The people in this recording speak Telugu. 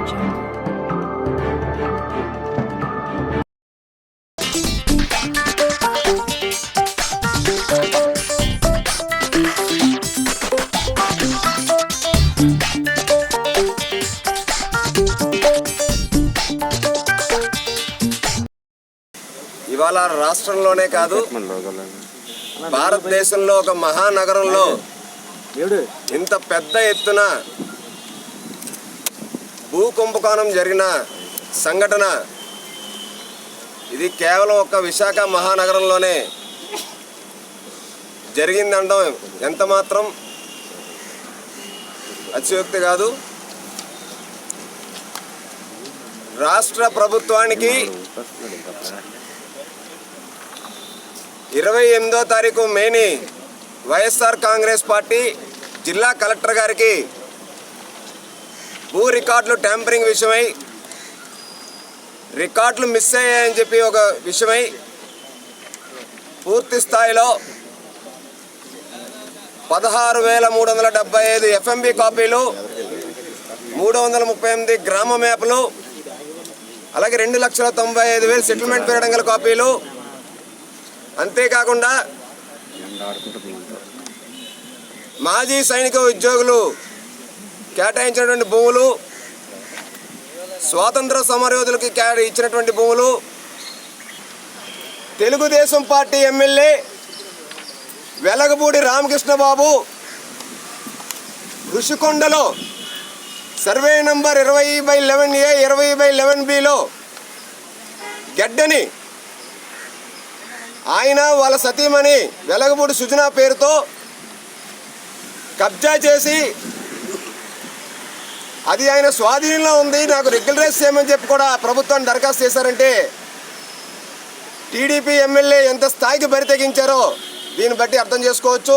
Jungle. ఇవాళ రాష్ట్రంలోనే కాదు భారతదేశంలో ఒక మహానగరంలో ఇంత పెద్ద ఎత్తున భూ కుంభకోణం జరిగిన సంఘటన. ఇది కేవలం ఒక విశాఖ మహానగరంలోనే జరిగిందనడం ఎంత మాత్రం అతిశయోక్తి కాదు. రాష్ట్ర ప్రభుత్వానికి ఇరవై ఎనిమిదో తారీఖు మేని వైఎస్ఆర్ కాంగ్రెస్ పార్టీ జిల్లా కలెక్టర్ గారికి భూ రికార్డులు ట్యాంపరింగ్ విషయమై రికార్డులు మిస్ అయ్యాయని చెప్పి ఒక విషయమై పూర్తి స్థాయిలో పదహారు వేల మూడు వందల డెబ్బై ఐదు ఎఫ్ఎంబి కాపీలు మూడు వందల ముప్పై ఎనిమిది గ్రామ మ్యాప్లు అలాగే రెండు లక్షల తొంభై ఐదు వేలు సెటిల్మెంట్ పీరియడ్ గల కాపీలు. అంతేకాకుండా మాజీ సైనిక ఉద్యోగులు కేటాయించినటువంటి భూములు స్వాతంత్ర సమరయోధులకి కే ఇచ్చినటువంటి భూములు Telugu Desam party MLA Velagapudi Ramakrishna Babu ఋషికొండలో survey number ఇరవై బై లెవెన్ ఏ ఇరవై బై లెవెన్ బిలో గెడ్డని ఆయన వాళ్ళ సతీమణి వెలగపూడి సుజనా పేరుతో కబ్జా చేసి అది ఆయన స్వాధీనంలో ఉంది. నాకు రెగ్యులరైజ్ చేయమని చెప్పి కూడా ప్రభుత్వాన్ని దరఖాస్తు చేశారంటే టీడీపీ ఎమ్మెల్యే ఎంత స్థాయికి బరి తెగించారో దీన్ని బట్టి అర్థం చేసుకోవచ్చు.